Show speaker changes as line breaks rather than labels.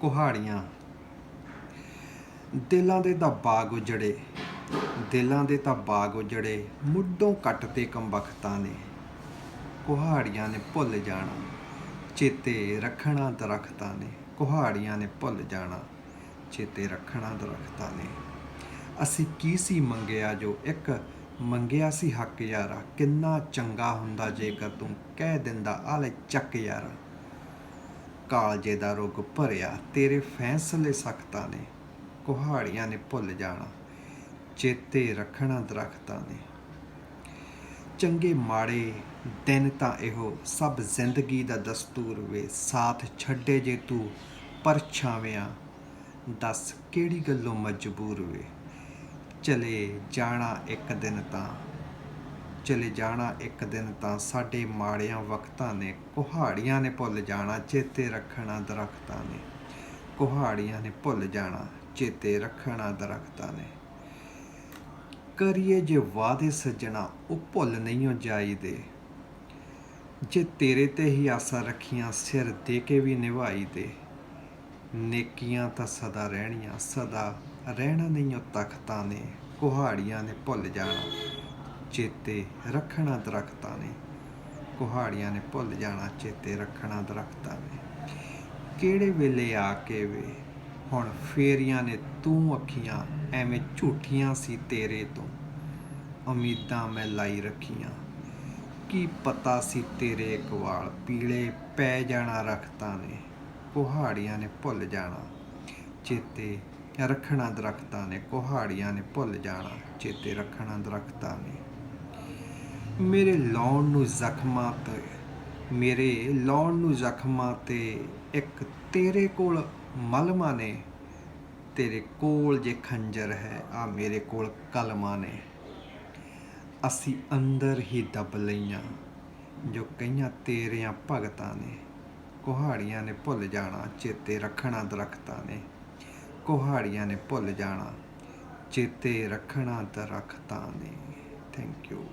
ਕੁਹਾੜੀਆਂ। ਦਿਲਾਂ ਦੇ ਤਾਂ ਬਾਗ ਉਜੜੇ, ਦਿਲਾਂ ਦੇ ਤਾਂ ਬਾਗ ਉਜੜੇ, ਮੁੱਢੋਂ ਕੱਟਦੇ ਕੰਬਖਤਾਂ ਨੇ ਕੁਹਾੜੀਆਂ ਨੇ ਭੁੱਲ ਜਾਣਾ, ਚੇਤੇ ਰੱਖਣਾ ਦਰਖਤਾਂ ਨੇ। ਕੁਹਾੜੀਆਂ ਨੇ ਭੁੱਲ ਜਾਣਾ, ਚੇਤੇ ਰੱਖਣਾ ਦਰਖਤਾਂ ਨੇ। ਅਸੀਂ ਕੀ ਸੀ ਮੰਗਿਆ ਜੋ ਇੱਕ ਮੰਗਿਆ ਸੀ ਹੱਕ ਯਾਰਾ? ਕਿੰਨਾ ਚੰਗਾ ਹੁੰਦਾ ਜੇਕਰ ਤੂੰ ਕਹਿ ਦਿੰਦਾ ਆਲੇ ਚੱਕ ਯਾਰਾ। ਕਾਲਜੇ ਦਾ ਰੁਗ ਭਰਿਆ, ਤੇਰੇ ਫੈਸਲੇ ਸਖਤਾਂ ਨੇ, ਕੁਹਾੜੀਆਂ ਨੇ ਭੁੱਲ ਜਾਣਾ, ਚੇਤੇ ਰੱਖਣਾ ਦਰਖਤਾਂ ਨੇ। ਚੰਗੇ ਮਾੜੇ ਦਿਨ ਤਾਂ ਇਹੋ, ਸਭ ਜ਼ਿੰਦਗੀ ਦਾ ਦਸਤੂਰ ਵੇ, ਸਾਥ ਛੱਡੇ ਜੇ ਤੂੰ ਪਰਛਾਵਿਆਂ, ਦੱਸ ਕਿਹੜੀ ਗੱਲੋਂ ਮਜਬੂਰ ਵੇ। ਚਲੇ ਜਾਣਾ ਇੱਕ ਦਿਨ ਤਾਂ ਚਲੇ ਜਾਣਾ ਇੱਕ ਦਿਨ ਤਾਂ ਸਾਡੇ ਮਾੜਿਆਂ ਵਕਤਾਂ ਨੇ, ਕੁਹਾੜੀਆਂ ਨੇ ਭੁੱਲ ਜਾਣਾ ਚੇਤੇ ਰੱਖਣਾ ਦਰਖਤਾਂ ਨੇ। ਕੁਹਾੜੀਆਂ ਨੇ ਭੁੱਲ ਜਾਣਾ ਚੇਤੇ ਰੱਖਣਾ ਦਰਖਤਾਂ ਨੇ। ਕਰੀਏ ਜੇ ਵਾਦੇ ਸੱਜਣਾ, ਉਹ ਭੁੱਲ ਨਹੀਂ ਹੋ ਜਾਈਦੇ। ਜੇ ਤੇਰੇ ਤੇ ਹੀ ਆਸਾਂ ਰੱਖੀਆਂ, ਸਿਰ ਦੇ ਕੇ ਵੀ ਨਿਭਾਈ ਦੇ ਨੇਕੀਆਂ ਤਾਂ ਸਦਾ ਰਹਿਣੀਆਂ, ਸਦਾ ਰਹਿਣਾ ਨਹੀਂ ਉਹ ਤਖਤਾਂ ਨੇ। ਕੁਹਾੜੀਆਂ ਨੇ ਭੁੱਲ ਜਾਣਾ ਚੇਤੇ ਰੱਖਣਾ ਦਰਖਤਾਂ ਨੇ। ਕੁਹਾੜੀਆਂ ਨੇ ਭੁੱਲ ਜਾਣਾ ਚੇਤੇ ਰੱਖਣਾ ਦਰਖਤਾਂ ਨੇ। ਕਿਹੜੇ ਵੇਲੇ ਆ ਕੇ ਵੇ? ਹੁਣ ਫੇਰੀਆਂ ਨੇ ਤੂੰ ਅੱਖੀਆਂ, ਐਵੇਂ ਝੂਠੀਆਂ ਸੀ ਤੇਰੇ ਤੋਂ। ਉਮੀਦਾਂ ਮੈਂ ਲਾਈ ਰੱਖੀਆਂ। ਕੀ ਪਤਾ ਸੀ ਤੇਰੇ ਇਕਵਾਲ ਪੀਲੇ ਪੈ ਜਾਣਾ ਰਖਤਾਂ ਨੇ? ਕੁਹਾੜੀਆਂ ਨੇ ਭੁੱਲ ਜਾਣਾ। ਚੇਤੇ ਰੱਖਣਾ ਦਰਖਤਾਂ ਨੇ। ਕੁਹਾੜੀਆਂ ਨੇ ਭੁੱਲ ਜਾਣਾ। ਚੇਤੇ ਰੱਖਣਾ ਦਰਖਤਾਂ ਨੇ। ਮੇਰੇ ਲਾਉਣ ਨੂੰ ਜ਼ਖਮਾਂ ਤੇ, ਮੇਰੇ ਲਾਉਣ ਨੂੰ ਜ਼ਖਮਾਂ ਤੇ ਇੱਕ ਤੇਰੇ ਕੋਲ ਮਲਮਾ ਨੇ, ਤੇਰੇ ਕੋਲ ਜੇ ਖੰਜਰ ਹੈ ਆ ਮੇਰੇ ਕੋਲ ਕਲਮਾਂ ਨੇ। ਅਸੀਂ ਅੰਦਰ ਹੀ ਦਬ ਲਈਆਂ, ਜੋ ਕਈਆਂ ਤੇਰੀਆਂ ਭਗਤਾਂ ਨੇ। ਕੁਹਾੜੀਆਂ ਨੇ ਭੁੱਲ ਜਾਣਾ, ਚੇਤੇ ਰੱਖਣਾ ਦਰਖਤਾਂ ਨੇ। ਕੁਹਾੜੀਆਂ ਨੇ ਭੁੱਲ ਜਾਣਾ, ਚੇਤੇ ਰੱਖਣਾ ਦਰਖਤਾਂ ਨੇ। Thank you